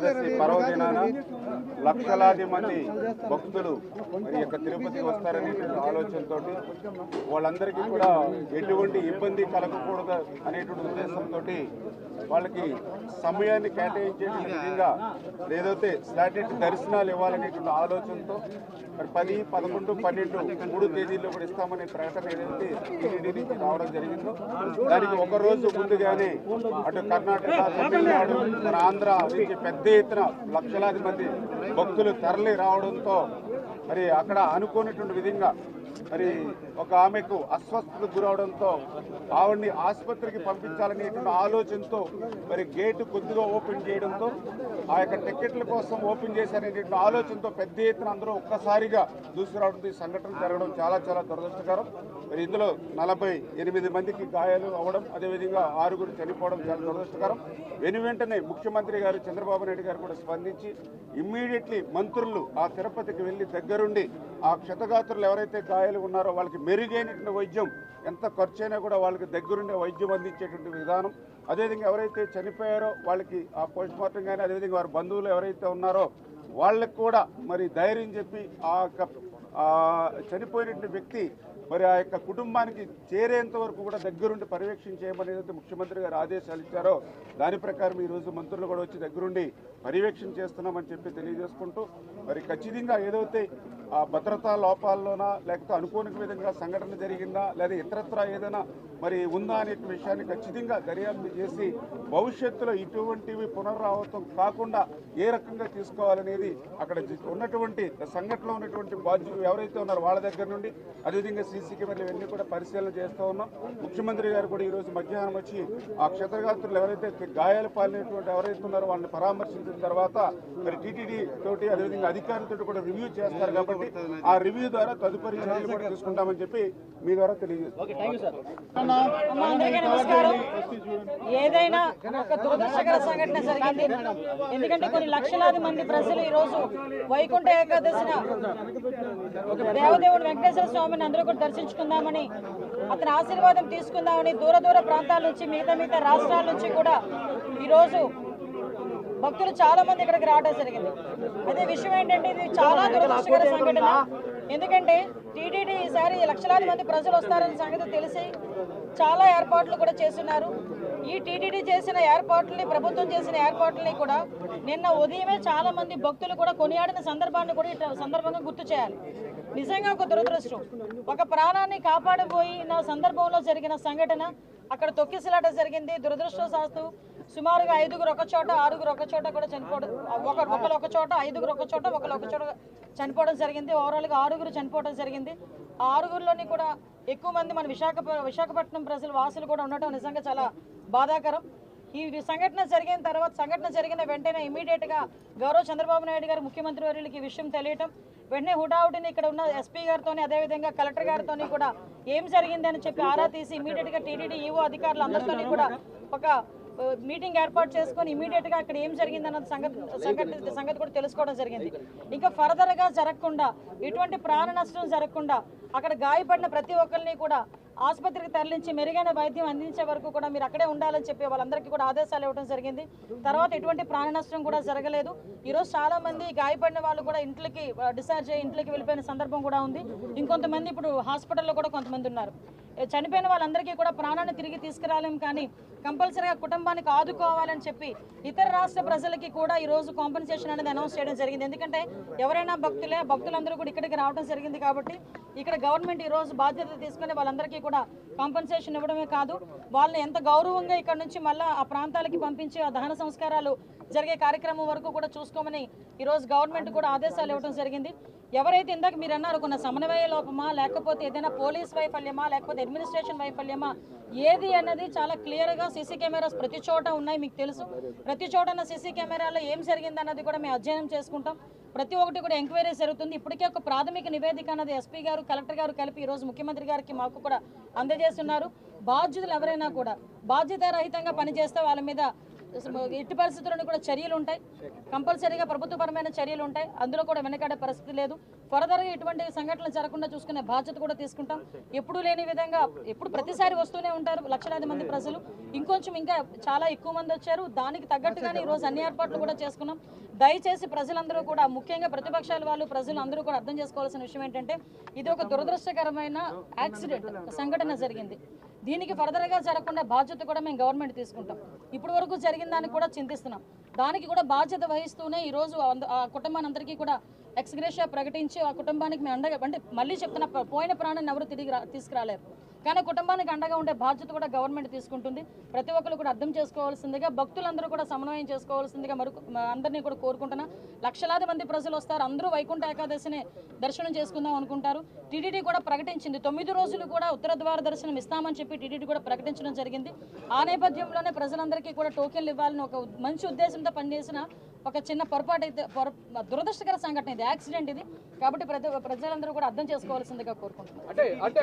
ఏకాదశి పర్వదినాన లక్షలాది మంది భక్తులు మరి యొక్క తిరుపతికి వస్తారనే ఆలోచనతో వాళ్ళందరికీ కూడా ఎటువంటి ఇబ్బంది కలగకూడదు అనేటువంటి ఉద్దేశంతో వాళ్ళకి సమయాన్ని కేటాయించే విధంగా ఏదైతే స్లాటెడ్ దర్శనాలు ఇవ్వాలనేటువంటి ఆలోచనతో మరి పది పదకొండు పన్నెండు మూడు తేదీల్లో కూడా ఇస్తామనే ప్రకటన ఏదైతే టీడీ నుంచి రావడం జరిగిందో దానికి ఒక రోజు ముందుగానే అటు కర్ణాటక తమిళనాడు మన ఆంధ్ర నుంచి పెద్ద ఎత్తున లక్షలాది మంది భక్తులు తరలి రావడంతో మరి అక్కడ అనుకోనటువంటి విధంగా మరి ఒక ఆమెకు అస్వస్థతకు గురవడంతో ఆవిడ్ని ఆసుపత్రికి పంపించాలనేటువంటి ఆలోచనతో మరి గేటు కొద్దిగా ఓపెన్ చేయడంతో ఆ యొక్క టికెట్ల కోసం ఓపెన్ చేశారనేటువంటి ఆలోచనతో పెద్ద ఎత్తున అందరూ ఒక్కసారిగా దూసుకురావడంతో ఈ సంఘటన జరగడం చాలా చాలా దురదృష్టకరం. మరి ఇందులో నలభై ఎనిమిది మందికి గాయాలు అవ్వడం అదేవిధంగా ఆరుగురు చనిపోవడం చాలా దురదృష్టకరం. వెను వెంటనే ముఖ్యమంత్రి గారు చంద్రబాబు నాయుడు గారు కూడా స్పందించి ఇమ్మీడియట్లీ మంత్రులు ఆ తిరుపతికి వెళ్ళి దగ్గరుండి ఆ క్షతగాత్రులు ఎవరైతే గాయాలు ఉన్నారో వాళ్ళకి మెరుగైనటువంటి వైద్యం ఎంత ఖర్చైనా కూడా వాళ్ళకి దగ్గరుండే వైద్యం అందించేటువంటి విధానం. అదేవిధంగా ఎవరైతే చనిపోయారో వాళ్ళకి ఆ పోస్ట్ మార్టం కానీ అదేవిధంగా వారి బంధువులు ఎవరైతే ఉన్నారో వాళ్ళకి కూడా మరి ధైర్యం చెప్పి ఆ యొక్క ఆ చనిపోయినటువంటి వ్యక్తి మరి ఆ యొక్క కుటుంబానికి చేరేంత వరకు కూడా దగ్గరుండి పర్యవేక్షణ చేయమని ఏదైతే ముఖ్యమంత్రి గారు ఆదేశాలు ఇచ్చారో దాని ప్రకారం ఈరోజు మంత్రులు కూడా వచ్చి దగ్గరుండి పర్యవేక్షణ చేస్తున్నామని చెప్పి తెలియజేసుకుంటూ మరి ఖచ్చితంగా ఏదైతే ఆ భద్రతా లోపాల్లోనా లేకపోతే అనుకోని విధంగా సంఘటన జరిగిందా లేదా ఇతరత్ర ఏదైనా మరి ఉందా అనే విషయాన్ని ఖచ్చితంగా దర్యాప్తు చేసి భవిష్యత్తులో ఇటువంటివి పునరావృతం కాకుండా ఏ రకంగా తీసుకోవాలనేది అక్కడ ఉన్నటువంటి సంఘటనలో ఉన్నటువంటి బాధ్యులు ఎవరైతే ఉన్నారో వాళ్ళ దగ్గర నుండి అదేవిధంగా సీసీ కెమెరాలు ఇవన్నీ కూడా పరిశీలన చేస్తూ ఉన్నాం. ముఖ్యమంత్రి గారు కూడా ఈరోజు మధ్యాహ్నం వచ్చి ఆ క్షేత్రగాత్రులు ఎవరైతే గాయాలు పాలినటువంటి ఎవరైతే ఉన్నారో వాళ్ళని పరామర్శించిన తర్వాత మరి టీటీడీ తోటి అదేవిధంగా అధికారులతో కూడా రివ్యూ చేస్తారు కాబట్టి ఆ రివ్యూ ద్వారా తదుపరి చర్యలు కూడా తీసుకుంటామని చెప్పి మీ ద్వారా తెలియజేస్తాం ఏదైనా ఒక దురదృష్టకర సంఘటన జరిగింది. ఎందుకంటే కొన్ని లక్షలాది మంది ప్రజలు ఈ రోజు వైకుంఠ ఏకాదశిన దేవదేవుడు వెంకటేశ్వర స్వామిని అందరూ కూడా దర్శించుకుందామని అతని ఆశీర్వాదం తీసుకుందామని దూర దూర ప్రాంతాల నుంచి మిగతా మిగతా రాష్ట్రాల నుంచి కూడా ఈరోజు భక్తులు చాలా మంది ఇక్కడికి రావడం జరిగింది. అదే విషయం ఏంటంటే ఇది చాలా దురదృష్టకర సంఘటన. ఎందుకంటే టీటీడీ ఈసారి లక్షలాది మంది ప్రజలు వస్తారన్న సంగతి తెలిసి చాలా ఏర్పాట్లు కూడా చేస్తున్నారు. ఈ టీటీడీ చేసిన ఏర్పాట్లని ప్రభుత్వం చేసిన ఏర్పాట్లని కూడా నిన్న ఉదయమే చాలా మంది భక్తులు కూడా కొనియాడిన సందర్భాన్ని కూడా ఈ సందర్భంగా గుర్తు చేయాలి. నిజంగా ఒక దురదృష్టం. ఒక ప్రాణాన్ని కాపాడబోయిన సందర్భంలో జరిగిన సంఘటన అక్కడ తొక్కిసలాట జరిగింది. దురదృష్టవశాస్తు సుమారుగా ఐదుగురు ఒక చోట ఆరుగురు ఒక చోట కూడా చనిపోవడం ఒక ఒకరు ఒక చోట ఐదుగురు ఒక చోట ఒకరు ఒక చోట చనిపోవడం జరిగింది. ఓవరాల్గా ఆరుగురు చనిపోవడం జరిగింది. ఆ ఆరుగురిలోని కూడా ఎక్కువ మంది మన విశాఖ విశాఖపట్నం ప్రజలు వాసులు కూడా ఉండటం నిజంగా చాలా బాధాకరం. ఈ సంఘటన జరిగిన తర్వాత సంఘటన జరిగిన వెంటనే ఇమీడియట్గా గౌరవ చంద్రబాబు నాయుడు గారు ముఖ్యమంత్రి వర్యులకి ఈ విషయం తెలియటం వెంటనే హుటాహుటిని ఇక్కడ ఉన్న ఎస్పీ గారితోని అదేవిధంగా కలెక్టర్ గారితోని కూడా ఏం జరిగిందని చెప్పి ఆరా తీసి ఇమీడియట్గా టీడీడీ ఈవో అధికారులు అందరితోని కూడా ఒక మీటింగ్ ఏర్పాటు చేసుకొని ఇమీడియట్గా అక్కడ ఏం జరిగిందన్న సంగతి సంగతి సంగతి కూడా తెలుసుకోవడం జరిగింది. ఇంకా ఫర్దర్గా జరగకుండా ఎటువంటి ప్రాణ నష్టం జరగకుండా అక్కడ గాయపడిన ప్రతి ఒక్కరిని కూడా ఆసుపత్రికి తరలించి మెరుగైన వైద్యం అందించే వరకు కూడా మీరు అక్కడే ఉండాలని చెప్పి వాళ్ళందరికీ కూడా ఆదేశాలు ఇవ్వడం జరిగింది. తర్వాత ఎటువంటి ప్రాణ నష్టం కూడా జరగలేదు. ఈరోజు చాలా మంది గాయపడిన వాళ్ళు కూడా ఇంట్లోకి డిశ్చార్జ్ అయ్యి ఇంట్లోకి వెళ్ళిపోయిన సందర్భం కూడా ఉంది. ఇంకొంతమంది ఇప్పుడు హాస్పిటల్లో కూడా కొంతమంది ఉన్నారు. చనిపోయిన వాళ్ళందరికీ కూడా ప్రాణాన్ని తిరిగి తీసుకురాలేం కానీ కంపల్సరీగా కుటుంబానికి ఆదుకోవాలని చెప్పి ఇతర రాష్ట్ర ప్రజలకి కూడా ఈ రోజు కాంపెన్సేషన్ అనేది అనౌన్స్ చేయడం జరిగింది. ఎందుకంటే ఎవరైనా భక్తులే భక్తులందరూ కూడా ఇక్కడికి రావడం జరిగింది కాబట్టి ఇక్కడ గవర్నమెంట్ ఈ రోజు బాధ్యత తీసుకుని వాళ్ళందరికీ కూడా కాంపెన్సేషన్ ఇవ్వడమే కాదు వాళ్ళని ఎంత గౌరవంగా ఇక్కడ నుంచి మళ్ళీ ఆ ప్రాంతాలకి పంపించి ఆ దహన సంస్కారాలు జరిగే కార్యక్రమం వరకు కూడా చూసుకోమని ఈరోజు గవర్నమెంట్ కూడా ఆదేశాలు ఇవ్వడం జరిగింది. ఎవరైతే ఇందాక మీరు అన్నారు కొన్న సమన్వయ లోపమా లేకపోతే ఏదైనా పోలీస్ వైఫల్యమా లేకపోతే అడ్మినిస్ట్రేషన్ వైఫల్యమా ఏది అన్నది చాలా క్లియర్గా సీసీ కెమెరాస్ ప్రతి చోట ఉన్నాయి మీకు తెలుసు. ప్రతి చోట ఉన్న సీసీ కెమెరాలో ఏం జరిగింది అన్నది కూడా మేము అధ్యయనం చేసుకుంటాం. ప్రతి ఒక్కటి కూడా ఎంక్వైరీ జరుగుతుంది. ఇప్పటికే ఒక ప్రాథమిక నివేదిక అన్నది ఎస్పీ గారు కలెక్టర్ గారు కలిపి ఈరోజు ముఖ్యమంత్రి గారికి మాకు కూడా అందజేస్తున్నారు. బాధ్యతలు ఎవరైనా కూడా బాధ్యత రహితంగా పనిచేస్తే వాళ్ళ మీద ఎట్టి పరిస్థితుల్లోనూ కూడా చర్యలు ఉంటాయి. కంపల్సరీగా ప్రభుత్వపరమైన చర్యలు ఉంటాయి. అందులో కూడా వెనకాడే పరిస్థితి లేదు. ఫర్దర్గా ఇటువంటి సంఘటనలు జరగకుండా చూసుకునే బాధ్యత కూడా తీసుకుంటాం. ఎప్పుడూ లేని విధంగా ఎప్పుడు ప్రతిసారి వస్తూనే ఉంటారు లక్షలాది మంది ప్రజలు. ఇంకొంచెం ఇంకా చాలా ఎక్కువ మంది వచ్చారు. దానికి తగ్గట్టుగానే ఈరోజు అన్ని ఏర్పాట్లు కూడా చేసుకున్నాం. దయచేసి ప్రజలందరూ కూడా ముఖ్యంగా ప్రతిపక్షాల వాళ్ళు ప్రజలు అందరూ కూడా అర్థం చేసుకోవాల్సిన విషయం ఏంటంటే ఇది ఒక దురదృష్టకరమైన యాక్సిడెంట్ సంఘటన జరిగింది. దీనికి ఫర్దర్గా జరగకుండా బాధ్యత కూడా మేము గవర్నమెంట్ తీసుకుంటాం. ఇప్పటి వరకు జరిగిన దానికి కూడా చింతిస్తున్నాం. దానికి కూడా బాధ్యత వహిస్తూనే ఈరోజు అంద- ఆ కుటుంబానందరికీ కూడా ఎక్స్గ్రేషియా ప్రకటించి ఆ కుటుంబానికి మేము అండగా అంటే మళ్ళీ చెప్తున్న పోయిన ప్రాణాన్ని ఎవరు తిరిగి రా తీసుకురాలేరు. కానీ కుటుంబానికి అండగా ఉండే బాధ్యత కూడా గవర్నమెంట్ తీసుకుంటుంది. ప్రతి ఒక్కరు కూడా అర్థం చేసుకోవాల్సిందిగా భక్తులందరూ కూడా సమన్వయం చేసుకోవాల్సిందిగా మరొక అందరినీ కూడా కోరుకుంటున్నా. లక్షలాది మంది ప్రజలు వస్తారు. అందరూ వైకుంఠ ఏకాదశిని దర్శనం చేసుకుందాం అనుకుంటారు. టీటీడీ కూడా ప్రకటించింది. తొమ్మిది రోజులు కూడా ఉత్తర ద్వార దర్శనం ఇస్తామని చెప్పి టీటీడీ కూడా ప్రకటించడం జరిగింది. ఆ నేపథ్యంలోనే ప్రజలందరికీ కూడా టోకెన్లు ఇవ్వాలని ఒక మంచి ఉద్దేశంతో పనిచేసిన ఒక చిన్న పొరపాటు అయితే పొర దురదృష్టకర సంఘటన ఇది యాక్సిడెంట్ ఇది. కాబట్టి ప్రతి ప్రజలందరూ కూడా అర్థం చేసుకోవాల్సిందిగా కోరుకుంటున్నాను అంటే అంటే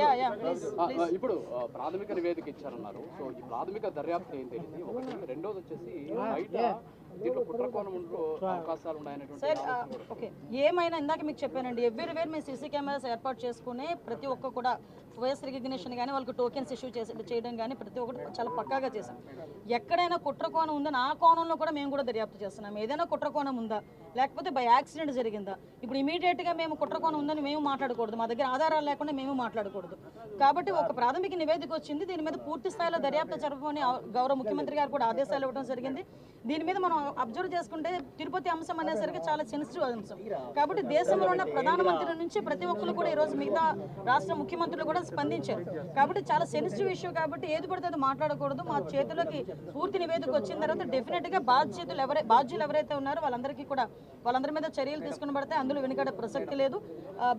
యా యా ప్లీజ్ ఆ, ఆ, ఇప్పుడు ప్రాథమిక నివేదిక ఇచ్చారన్నారు. సో ఈ ప్రాథమిక దర్యాప్తు ఏం తెలియదు ఒకటి రెండోది వచ్చేసి బయట సార్ ఓకే. ఏమైనా ఇందాక మీకు చెప్పానండి ఎవ్రీ వేర్ మేము సీసీ కెమెరాస్ ఏర్పాటు చేసుకుని ప్రతి ఒక్క కూడా వాయిస్ రికగ్నిషన్ కానీ వాళ్ళకి టోకెన్స్ ఇష్యూ చేసి చేయడం కానీ ప్రతి ఒక్కటి చాలా పక్కాగా చేసాం ఎక్కడైనా కుట్ర కోణం ఉందని ఆ కోణంలో కూడా మేము కూడా దర్యాప్తు చేస్తున్నాం. ఏదైనా కుట్ర కోణం ఉందా? లేకపోతే బై యాక్సిడెంట్ జరిగిందా? ఇప్పుడు ఇమీడియట్గా మేము కుట్ర కోణం ఉందని మేము మాట్లాడకూడదు. మా దగ్గర ఆధారాలు లేకుండా మేము మాట్లాడకూడదు. కాబట్టి ఒక ప్రాథమిక నివేదిక వచ్చింది. దీని మీద పూర్తి స్థాయిలో దర్యాప్తు జరపమని గౌరవ ముఖ్యమంత్రి గారు కూడా ఆదేశాలు ఇవ్వడం జరిగింది. దీని మీద మనం అబ్జర్వ్ చేసుకుంటే తిరుపతి అంశం అనేసరికి చాలా సెన్సిటివ్ అంశం. కాబట్టి దేశంలో ఉన్న ప్రధానమంత్రి నుంచి ప్రతి ఒక్కరు కూడా ఈరోజు మిగతా రాష్ట్ర ముఖ్యమంత్రులు కూడా స్పందించారు. కాబట్టి చాలా సెన్సిటివ్ ఇష్యూ కాబట్టి ఏది పడితే అది మాట్లాడకూడదు. మా చేతిలోకి పూర్తి నివేదిక వచ్చిన తర్వాత డెఫినెట్గా బాధ్యతలు ఎవరై బాధ్యులు ఎవరైతే ఉన్నారో వాళ్ళందరికీ కూడా వాళ్ళందరి మీద చర్యలు తీసుకుని పడితే అందులో వెనుకడే ప్రసక్తి లేదు.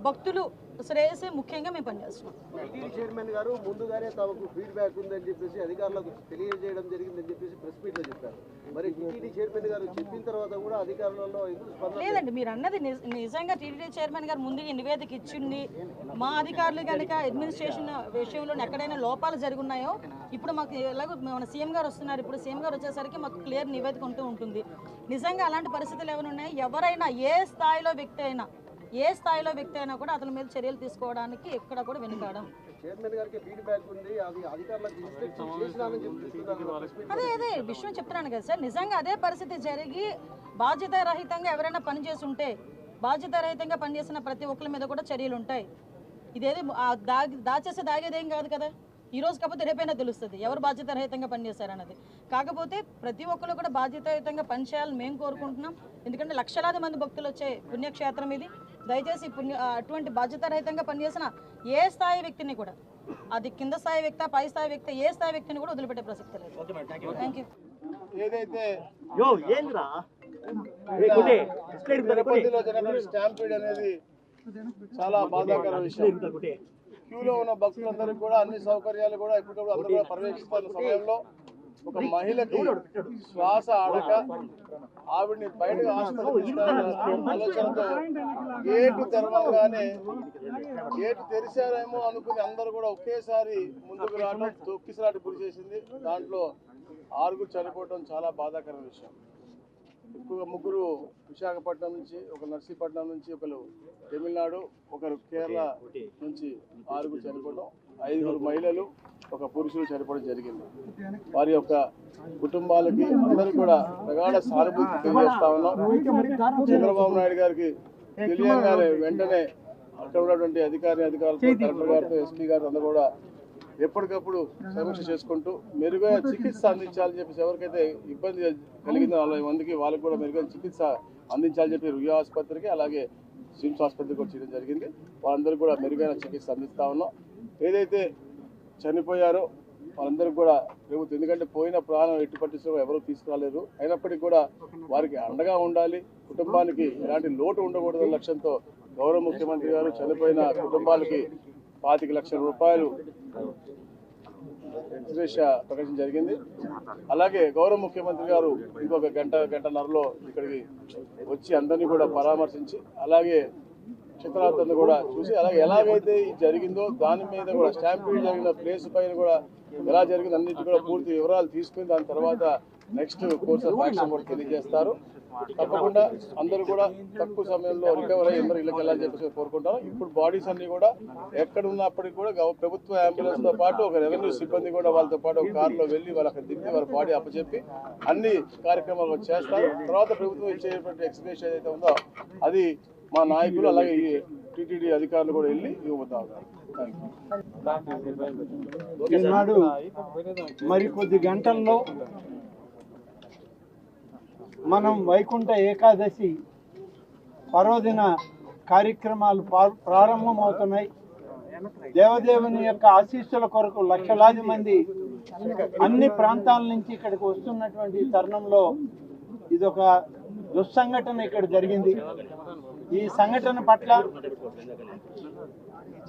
భక్తులు శ్రేయసే ముఖ్యంగా మేము పనిచేస్తున్నాం. చైర్మన్ గారు ముందుగానే తమకు ఫీడ్బ్యాక్ ఉందని చెప్పేసి అధికారులకు తెలియజేయడం జరిగిందని చెప్పేసి ప్రెస్ మీట్లో చెప్పారు. మరి టీటీడీ చైర్మన్ గారు చెప్పిన తర్వాత కూడా అధికారులలో లేదండి మీరు అన్నది నిజ- నిజంగా టీటీడీ చైర్మన్ గారు ముందు ఈ నివేదిక ఇచ్చింది. మా అధికారులు కనుక అడ్మినిస్ట్రేషన్ విషయంలో ఎక్కడైనా లోపాలు జరుగున్నాయో ఇప్పుడు మాకు ఎలాగో మన సీఎం గారు వస్తున్నారు. ఇప్పుడు సీఎం గారు వచ్చేసరికి మాకు క్లియర్ నివేదిక ఉంటూ ఉంటుంది. నిజంగా అలాంటి పరిస్థితులు ఏమైనా ఉన్నాయి? ఎవరైనా ఏ స్థాయిలో వ్యక్తి అయినా ఏ స్థాయిలో వ్యక్తి అయినా కూడా అతని మీద చర్యలు తీసుకోవడానికి ఎక్కడ కూడా వెనుకాడం. అది అదే విషయం చెప్తున్నాను కదా సార్. నిజంగా అదే పరిస్థితి జరిగి బాధ్యత రహితంగా ఎవరైనా పనిచేసి ఉంటే బాధ్యత రహితంగా పనిచేసిన ప్రతి ఒక్కరి మీద కూడా చర్యలు ఉంటాయి. ఇదేది దాగి దాచేస్తే దాగేదేం కాదు కదా? ఈ రోజు కాకపోతే రేపైనా తెలుస్తుంది. ఎవరు బాధ్యత రహితంగా పనిచేశారన్నది కాకపోతే ప్రతి ఒక్కరు కూడా బాధ్యతాయుతంగా పనిచేయాలని మేము కోరుకుంటున్నాం. ఎందుకంటే లక్షలాది మంది భక్తులు వచ్చే పుణ్యక్షేత్రం ఇది. దయచేసి పుణ్య అటువంటి బాధ్యత రహితంగా పనిచేసిన ఏ స్థాయి వ్యక్తిని కూడా అది కింద స్థాయి వ్యక్తి పై స్థాయి వ్యక్తి ఏ స్థాయి వ్యక్తిని కూడా వదిలిపెట్టే ప్రసక్తి లేదు. థ్యాంక్ యూ ఏదైతే తిరుపతిలో జరిగిన స్టాంపీడ్ అనేది చాలా బాధాకర విషయం. క్యూలో ఉన్న భక్తులందరికీ కూడా అన్ని సౌకర్యాలు కూడా ఎప్పటికప్పుడు అందరూ కూడా పర్యవేక్షిస్తున్న సమయంలో ఒక మహిళకి శ్వాస ఆడక ఆవిడ్ని బయటకు ఆలోచనతో గేటు తెరవగానే గేటు తెరిచారేమో అనుకుని అందరూ కూడా ఒకేసారి ముందుకు రావడం తొక్కిసలాట గురి చేసింది. దాంట్లో ఆరుగురు చనిపోవడం చాలా బాధాకర విషయం. ఎక్కువగా ముగ్గురు విశాఖపట్నం నుంచి ఒక నర్సీపట్నం నుంచి ఒకరు తమిళనాడు ఒకరు కేరళ నుంచి ఆరుగురు చనిపోవడం ఐదుగురు మహిళలు ఒక పురుషులు చనిపోవడం జరిగింది. వారి యొక్క కుటుంబాలకి అందరూ కూడా ప్రగాఢ సానుభూతి తెలియజేస్తా ఉన్నాం. చంద్రబాబు నాయుడు గారికి తెలియగానే వెంటనే అక్కడ ఉన్నటువంటి అధికారి అధికారులతో కలెక్టర్ గారితో ఎస్పీ గారు అందరూ కూడా ఎప్పటికప్పుడు సమీక్ష చేసుకుంటూ మెరుగైన చికిత్స అందించాలని చెప్పేసి ఎవరికైతే ఇబ్బంది కలిగిందో నలభై మందికి వాళ్ళకి కూడా మెరుగైన చికిత్స అందించాలని చెప్పి రుయా ఆసుపత్రికి అలాగే సిమ్స్ ఆసుపత్రికి కూడా చేయడం జరిగింది. వాళ్ళందరూ కూడా మెరుగైన చికిత్స అందిస్తా ఉన్నాం. ఏదైతే చనిపోయారో వాళ్ళందరికీ కూడా ప్రభుత్వం ఎందుకంటే పోయిన ప్రాణం ఎట్టి పట్టించడం ఎవరు తీసుకురాలేరు అయినప్పటికీ కూడా వారికి అండగా ఉండాలి. కుటుంబానికి ఎలాంటి లోటు ఉండకూడదనే లక్ష్యంతో గౌరవ ముఖ్యమంత్రి గారు చనిపోయిన కుటుంబాలకి పాతిక లక్షల రూపాయలు ఎక్స్గ్రేష ప్రకటించడం జరిగింది. అలాగే గౌరవ ముఖ్యమంత్రి గారు ఇంకొక గంట గంటన్నరలో ఇక్కడికి వచ్చి అందరినీ కూడా పరామర్శించి అలాగే చిత్రాలను కూడా చూసి అలాగే ఎలాగైతే ఇది జరిగిందో దాని మీద కూడా స్టాంపీడ్ జరిగిన ప్లేస్ పైన కూడా ఎలా జరిగింది అన్నిటి కూడా పూర్తి వివరాలు తీసుకుని దాని తర్వాత నెక్స్ట్ కోర్స్ ఆఫ్ యాక్షన్ కూడా తెలియజేస్తారు. తప్పకుండా అందరూ కూడా తక్కువ సమయంలో రికవర్ అయ్యి అందరూ ఇళ్ళకి వెళ్ళాలని చెప్పేసి కోరుకుంటాం ఇప్పుడు బాడీస్ అన్ని కూడా ఎక్కడ ఉన్నప్పటికీ కూడా ప్రభుత్వ అంబులెన్స్తో పాటు ఒక రెవెన్యూ సిబ్బంది కూడా వాళ్ళతో పాటు ఒక కారులో వెళ్ళి వాళ్ళు అక్కడ దింపి వాళ్ళ బాడీ అప్పచెప్పి అన్ని కార్యక్రమాలు చేస్తారు. తర్వాత ప్రభుత్వం ఇచ్చేటువంటి ఎక్స్ప్రెషన్ ఏదైతే ఉందో అది మా నాయకులు అలాగే టీటీడీ అధికారులు కూడా వెళ్ళి ఇవ్వబోతా ఈనాడు మరి కొద్ది గంటల్లో మనం వైకుంఠ ఏకాదశి పర్వదిన కార్యక్రమాలు ప్రారంభమవుతున్నాయి. దేవదేవుని యొక్క ఆశీస్సుల కొరకు లక్షలాది మంది అన్ని ప్రాంతాల నుంచి ఇక్కడికి వస్తున్నటువంటి తరుణంలో ఇదొక దుస్సంఘటన ఇక్కడ జరిగింది. ఈ సంఘటన పట్ల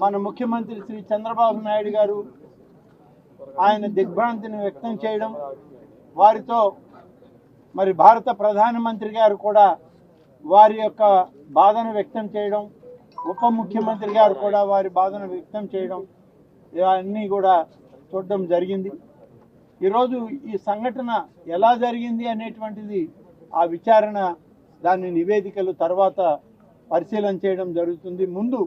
మన ముఖ్యమంత్రి శ్రీ చంద్రబాబు నాయుడు గారు ఆయన దిగ్భ్రాంతిని వ్యక్తం చేయడం వారితో మరి భారత ప్రధానమంత్రి గారు కూడా వారి యొక్క బాధను వ్యక్తం చేయడం ఉప ముఖ్యమంత్రి గారు కూడా వారి బాధను వ్యక్తం చేయడం ఇవన్నీ కూడా చూడడం జరిగింది. ఈరోజు ఈ సంఘటన ఎలా జరిగింది అనేటువంటిది ఆ విచారణ దాని నివేదికలు తర్వాత పరిశీలన చేయడం జరుగుతుంది. ముందు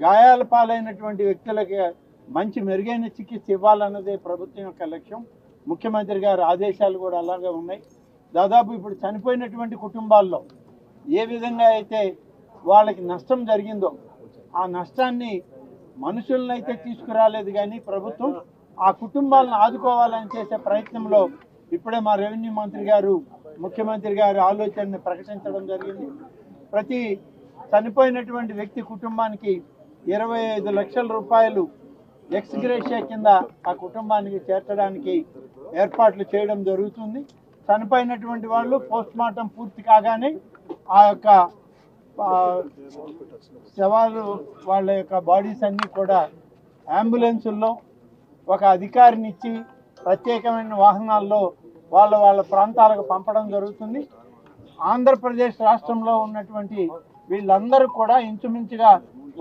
గాయాల పాలైనటువంటి వ్యక్తులకి మంచి మెరుగైన చికిత్స ఇవ్వాలన్నదే ప్రభుత్వం యొక్క లక్ష్యం. ముఖ్యమంత్రి గారి ఆదేశాలు కూడా అలాగే ఉన్నాయి. దాదాపు ఇప్పుడు చనిపోయినటువంటి కుటుంబాల్లో ఏ విధంగా అయితే వాళ్ళకి నష్టం జరిగిందో ఆ నష్టాన్ని మనుషులను అయితే తీసుకురాలేదు కానీ ప్రభుత్వం ఆ కుటుంబాలను ఆదుకోవాలని చేసే ప్రయత్నంలో ఇప్పుడే మా రెవెన్యూ మంత్రి గారు ముఖ్యమంత్రి గారి ఆలోచనని ప్రకటించడం జరిగింది. ప్రతి చనిపోయినటువంటి వ్యక్తి కుటుంబానికి ఇరవై ఐదు లక్షల రూపాయలు ఎక్స్గ్రేషియా కింద ఆ కుటుంబానికి చేర్చడానికి ఏర్పాట్లు చేయడం జరుగుతుంది. చనిపోయినటువంటి వాళ్ళు పోస్ట్ మార్టం పూర్తి కాగానే ఆ యొక్క శవాలు వాళ్ళ యొక్క బాడీస్ అన్నీ కూడా అంబులెన్సుల్లో ఒక అధికారిని ఇచ్చి ప్రత్యేకమైన వాహనాల్లో వాళ్ళ వాళ్ళ ప్రాంతాలకు పంపడం జరుగుతుంది. ఆంధ్రప్రదేశ్ రాష్ట్రంలో ఉన్నటువంటి వీళ్ళందరూ కూడా ఇంచుమించుగా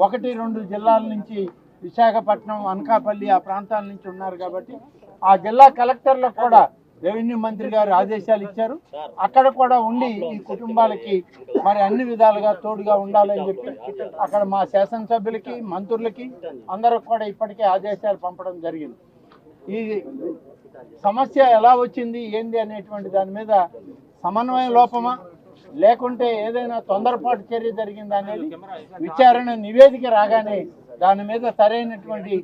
ఒకటి రెండు జిల్లాల నుంచి విశాఖపట్నం అనకాపల్లి ఆ ప్రాంతాల నుంచి ఉన్నారు కాబట్టి ఆ జిల్లా కలెక్టర్లకు కూడా రెవెన్యూ మంత్రి గారు ఆదేశాలు ఇచ్చారు. అక్కడ కూడా ఉండి ఈ కుటుంబాలకి మరి అన్ని విధాలుగా తోడుగా ఉండాలని చెప్పి అక్కడ మా శాసనసభ్యులకి మంత్రులకి అందరికి కూడా ఇప్పటికే ఆదేశాలు పంపడం జరిగింది. ఈ సమస్య ఎలా వచ్చింది ఏంది అనేటువంటి దాని మీద సమన్వయ లోపమా? లేకుంటే ఏదైనా తొందరపాటు చర్య జరిగిందా అనేది విచారణ నివేదిక రాగానే దాని మీద సరైనటువంటి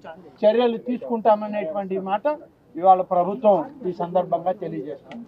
చర్యలు తీసుకుంటామనేటువంటి మాట ఇవాళ ప్రభుత్వం ఈ సందర్భంగా తెలియజేస్తుంది.